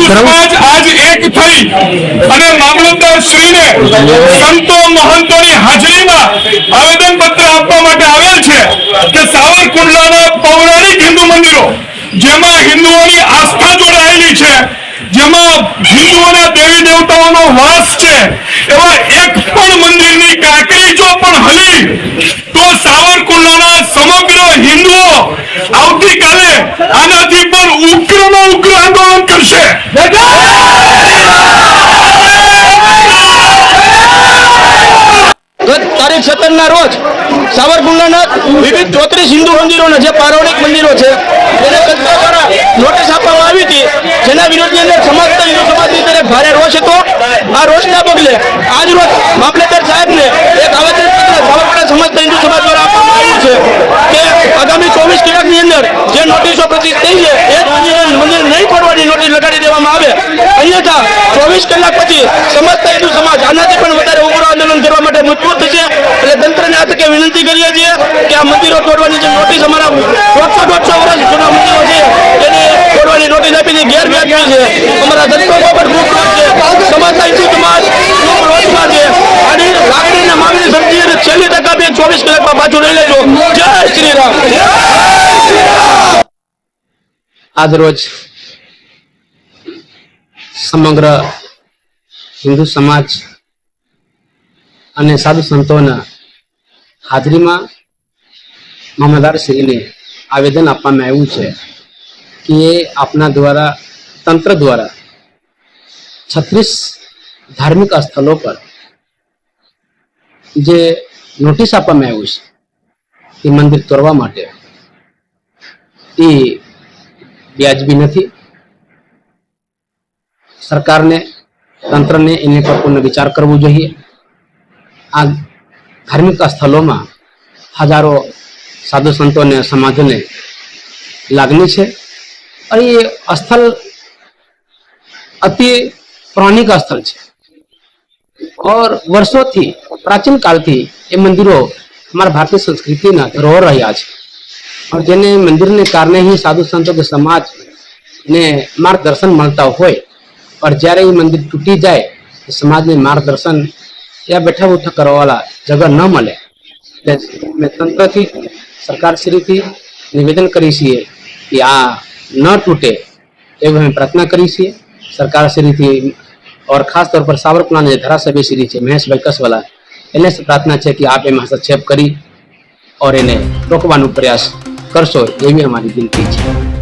સમાજ આજ એક થઈ. અને મામલતદાર શ્રીને સંતો મહંતોની હાજરીમાં આવેદન પત્ર આપવા માટે આવેલ છે કે સાવરકુંડલાના પૌરાણિક હિન્દુ મંદિરો જેમાં હિન્દુઓની આસ્થા જોડાયેલી છે જેમાં હિન્દુઓના દેવી દેવતાઓનો વાસ છે એવા એક પણ મંદિરની કાંકરી જો પણ હલી તો સાવરકુંડલાના સમગ્ર હિન્દુઓ આવતીકાલે આનાથી પણ ઉગ્રમાં ઉગ્ર ગત તારીખ સત્તર ના રોજ સાવરકુંડલાના વિવિધ ચોત્રીસ હિન્દુ મંદિરોના જે પૌરાણિક મંદિરો છે તેને તંત્ર દ્વારા નોટિસ આપવામાં આવી હતી, જેના વિરોધની અંદર સમસ્ત હિન્દુ સમાજની તરફ ભારે રોષ હતો. આ રોષના પગલે આજ રોજ મામલેદાર સાહેબને એક આવેદન પત્ર સાવરકુંડલા સમાજના હિન્દુ સમાજ દ્વારા આપવામાં આવ્યું છે કે આગામી ચોવીસ કલાકની અંદર જે નોટિસો પ્રતિત થઈ છે એ જ મંદિર મંદિર નહીં ફોડવાની દેવામાં આવે. અન્યથા ચોવીસ કલાક પછી સમસ્ત હિન્દુ સમાજ આનાથી પણ વધારે ઉગ્ર આંદોલન કરવા માટે મજબૂત થશે. એટલે તંત્રને આ તકે વિનંતી કરીએ છીએ કે આ મંદિરો તોડવાની જે નોટિસ અમારા દોઢસો દોઢસો વર્ષ જૂના મંદિરો છે એને તોડવાની નોટિસ આપીને ગેરવ્યાજબી છે. અમારા દંતો પર ગ્રુપ છે. સમસ્ત હિન્દુ સમાજ ખૂબ રોષમાં છે. આની લાગણીને માંગણી સમજી અને છેલ્લી ટકા બે ચોવીસ કલાકમાં પાછું લઈ લેજો. જય શ્રી રામ. આજરોજ સમગ્ર હિન્દુ સમાજ અને સાધુ સંતોના હાજરીમાં મામલદાર આવેદન આપવામાં આવ્યું છે કે આપના દ્વારા, તંત્ર દ્વારા છત્રીસ ધાર્મિક સ્થળો પર જે નોટિસ આપવામાં આવ્યું છે એ મંદિર તોડવા માટે એ વ્યાજબી નથી. સરકારને, તંત્રને એની પર પૂર્ણ વિચાર કરવો જોઈએ. આ ધાર્મિક સ્થળોમાં હજારો સાધુ સંતોને સમાજને લાગણી છે. અને એ સ્થળ અતિ પૌરાણિક સ્થળ છે. ઓર વર્ષોથી, પ્રાચીન કાળથી એ મંદિરો અમારા ભારતીય સંસ્કૃતિના ધરોહર રહ્યા છે. જેને મંદિરને કારણે સાધુ સંતો કે સમાજને માર્ગદર્શન મળતા હોય પણ જ્યારે એ મંદિર તૂટી જાય સમાજને માર્ગદર્શન ત્યાં બેઠા ઉઠા કરવાવાળા જગ્યા ન મળે એટલે મેં તંત્રથી સરકારશ્રીથી નિવેદન કરી છીએ કે આ ન તૂટે એવી અમે પ્રાર્થના કરી છીએ સરકારશ્રીથી ઓર ખાસ तौर પર सावरकुला જે ધારાસભ્ય શ્રી છે મહેશભાઈ કસવાલા એને પ્રાર્થના છે કે આપ એમાં હસ્તક્ષેપ કરી ઓર એને રોકવાનો પ્રયાસ કરશો એવી અમારી વિનંતી છે